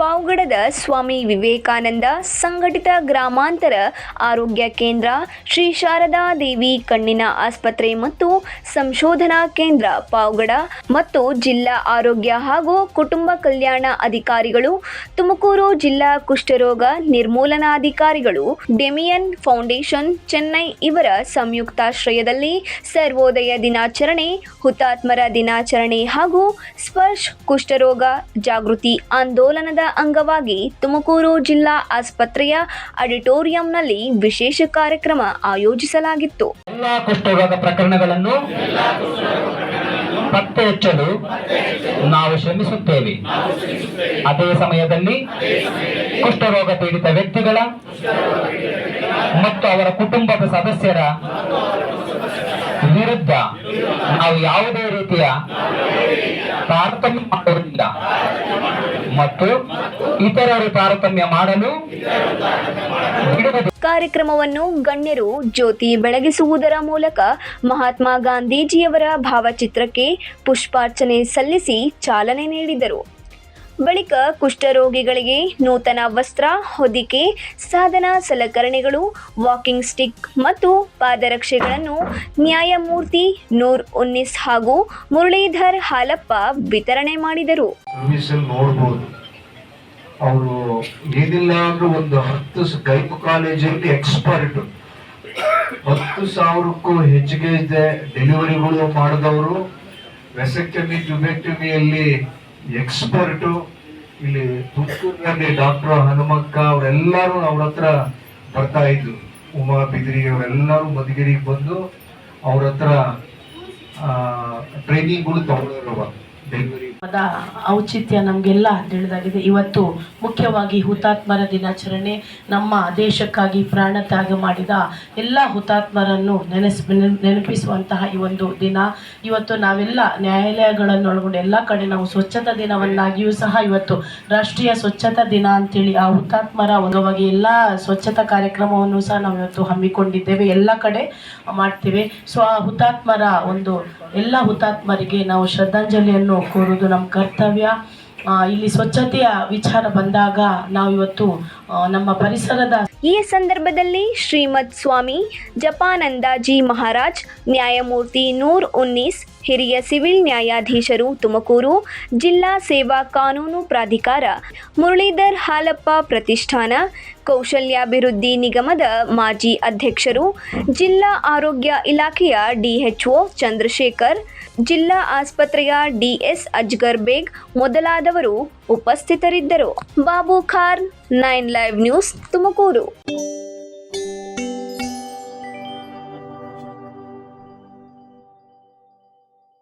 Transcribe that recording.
ಪಾವಗಡದ ಸ್ವಾಮಿ ವಿವೇಕಾನಂದ ಸಂಘಟಿತ ಗ್ರಾಮಾಂತರ ಆರೋಗ್ಯ ಕೇಂದ್ರ, ಶ್ರೀ ಶಾರದಾ ದೇವಿ ಕಣ್ಣಿನ ಆಸ್ಪತ್ರೆ ಮತ್ತು ಸಂಶೋಧನಾ ಕೇಂದ್ರ ಪಾವಗಡ ಮತ್ತು ಜಿಲ್ಲಾ ಆರೋಗ್ಯ ಹಾಗೂ ಕುಟುಂಬ ಕಲ್ಯಾಣ ಅಧಿಕಾರಿಗಳು, ತುಮಕೂರು ಜಿಲ್ಲಾ ಕುಷ್ಠರೋಗ ನಿರ್ಮೂಲನಾಧಿಕಾರಿಗಳು, ಡೆಮಿಯನ್ ಫೌಂಡೇಶನ್, ಚೆನ್ನೈ ಇವರ ಸಂಯುಕ್ತಾಶ್ರಯದಲ್ಲಿ ಸರ್ವೋದಯ ದಿನಾಚರಣೆ, ಹುತಾತ್ಮರ ದಿನಾಚರಣೆ ಹಾಗೂ ಸ್ಪರ್ಶ್ ಕುಷ್ಠರೋಗ ಜಾಗೃತಿ ಆಂದೋಲನದ ಅಂಗವಾಗಿ ತುಮಕೂರು ಜಿಲ್ಲಾ ಆಸ್ಪತ್ರೆಯ ಆಡಿಟೋರಿಯಂನಲ್ಲಿ ವಿಶೇಷ ಕಾರ್ಯಕ್ರಮ ಆಯೋಜಿಸಲಾಗಿತ್ತು. ಎಲ್ಲಾ ಕುಷ್ಠರೋಗ ಪ್ರಕರಣಗಳನ್ನು ಪತ್ತೆ ಹಚ್ಚಲು ನಾವು ಶ್ರಮಿಸುತ್ತೇವೆ. ಅದೇ ಸಮಯದಲ್ಲಿ ಕುಷ್ಠರೋಗ ಪೀಡಿತ ವ್ಯಕ್ತಿಗಳ ಮತ್ತು ಅವರ ಕುಟುಂಬದ ಸದಸ್ಯರ ವಿರುದ್ಧ ನಾವು ಯಾವುದೇ ರೀತಿಯ ತಾರತಮ್ಯ ಮಾಡುವುದಿಲ್ಲ. ಮತ್ತು ಇತರರು ತಾರತಮ್ಯ ಮಾಡಲು ಕಾರ್ಯಕ್ರಮವನ್ನು ಗಣ್ಯರು ಜ್ಯೋತಿ ಬೆಳಗಿಸುವುದರ ಮೂಲಕ ಮಹಾತ್ಮ ಗಾಂಧೀಜಿಯವರ ಭಾವಚಿತ್ರಕ್ಕೆ ಪುಷ್ಪಾರ್ಚನೆ ಸಲ್ಲಿಸಿ ಚಾಲನೆ ನೀಡಿದರು. ಬಳಿಕ ಕುಷ್ಠರೋಗಿಗಳಿಗೆ ನೂತನ ವಸ್ತ್ರ, ಹೊದಿಕೆ, ಸಾಧನ ಸಲಕರಣೆಗಳು, ವಾಕಿಂಗ್ ಸ್ಟಿಕ್ ಮತ್ತು ಪಾದರಕ್ಷೆಗಳನ್ನು ನ್ಯಾಯಮೂರ್ತಿ ನೂರ್ ಉನ್ನಿಸ್ ಹಾಗೂ ಮುರಳೀಧರ್ ಹಾಲಪ್ಪ ವಿತರಣೆ ಮಾಡಿದರು. ಅವರು ಏನಿಲ್ಲ ಅಂದ್ರೂ ಒಂದು ಹತ್ತು ಗೈಕು ಕಾಲೇಜಲ್ಲಿ ಎಕ್ಸ್ಪರ್ಟ್. ಹತ್ತು ಸಾವಿರಕ್ಕೂ ಹೆಚ್ಚಿಗೆ ಇದೆ ಡೆಲಿವರಿಗಳು ಮಾಡಿದವರು. ವೆಸೆಕ್ಟಮಿ ಟ್ಯುಬೆಕ್ಟಮಿಯಲ್ಲಿ ಎಕ್ಸ್ಪರ್ಟು ಇಲ್ಲಿ ತುಮಕೂರಿನಲ್ಲಿ ಡಾಕ್ಟರ್ ಹನುಮಕ್ಕ ಅವರೆಲ್ಲರೂ ಅವ್ರ ಹತ್ರ ಬರ್ತಾ ಇದ್ರು. ಉಮಾ ಬಿದಿರಿ ಅವರೆಲ್ಲರೂ ಮಧುಗಿರಿಗೆ ಬಂದು ಅವ್ರ ಹತ್ರ ಟ್ರೈನಿಂಗ್ಗಳು ತಗೊಂಡಿರುವ ಡೆಲಿವರಿ ಅದ ಔಚಿತ್ಯ ನಮಗೆಲ್ಲ ತಿಳಿದಾಗಿದೆ. ಇವತ್ತು ಮುಖ್ಯವಾಗಿ ಹುತಾತ್ಮರ ದಿನಾಚರಣೆ, ನಮ್ಮ ದೇಶಕ್ಕಾಗಿ ಪ್ರಾಣ ತ್ಯಾಗ ಮಾಡಿದ ಎಲ್ಲ ಹುತಾತ್ಮರನ್ನು ನೆನೆಸ್, ನೆನ- ನೆನಪಿಸುವಂತಹ ಈ ಒಂದು ದಿನ. ಇವತ್ತು ನಾವೆಲ್ಲ ನ್ಯಾಯಾಲಯಗಳನ್ನು ಒಳಗೊಂಡು ಎಲ್ಲ ಕಡೆ ನಾವು ಸ್ವಚ್ಛತಾ ದಿನವನ್ನಾಗಿಯೂ ಸಹ ಇವತ್ತು ರಾಷ್ಟ್ರೀಯ ಸ್ವಚ್ಛತಾ ದಿನ ಅಂತೇಳಿ ಆ ಹುತಾತ್ಮರ ಅಂಗವಾಗಿ ಎಲ್ಲ ಸ್ವಚ್ಛತಾ ಕಾರ್ಯಕ್ರಮವನ್ನು ಸಹ ನಾವು ಇವತ್ತು ಹಮ್ಮಿಕೊಂಡಿದ್ದೇವೆ. ಎಲ್ಲ ಕಡೆ ಮಾಡ್ತೇವೆ. ಸೊ, ಆ ಹುತಾತ್ಮರ ಒಂದು ಎಲ್ಲ ಹುತಾತ್ಮರಿಗೆ ನಾವು ಶ್ರದ್ಧಾಂಜಲಿಯನ್ನು ಕೋರುವುದು ನಮ್ಮ ಕರ್ತವ್ಯ. ಇಲ್ಲಿ ಸ್ವಚ್ಛತೆಯ ವಿಚಾರ ಬಂದಾಗ ನಾವು ಇವತ್ತು ನಮ್ಮ ಪರಿಸರದ ಈ ಸಂದರ್ಭದಲ್ಲಿ ಶ್ರೀಮದ್ ಸ್ವಾಮಿ ಜಪಾನಂದಾಜಿ ಮಹಾರಾಜ್, ನ್ಯಾಯಮೂರ್ತಿ ನೂರ್ ಉನ್ನೀಸ್, ಹಿರಿಯ ಸಿವಿಲ್ ನ್ಯಾಯಾಧೀಶರು ತುಮಕೂರು, ಜಿಲ್ಲಾ ಸೇವಾ ಕಾನೂನು ಪ್ರಾಧಿಕಾರ, ಮುರಳೀಧರ್ ಹಾಲಪ್ಪ ಪ್ರತಿಷ್ಠಾನ, ಕೌಶಲ್ಯಾಭಿವೃದ್ಧಿ ನಿಗಮದ ಮಾಜಿ ಅಧ್ಯಕ್ಷರು, ಜಿಲ್ಲಾ ಆರೋಗ್ಯ ಇಲಾಖೆಯ ಡಿಎಚ್ಒ ಚಂದ್ರಶೇಖರ್, ಜಿಲ್ಲಾ ಆಸ್ಪತ್ರೆಯ ಡಿಎಸ್ ಅಜ್ಗರ್ ಬೇಗ್ ಮೊದಲಾದವರು ಉಪಸ್ಥಿತರಿದ್ದರು. Babu Khan nine live news Tumakuru.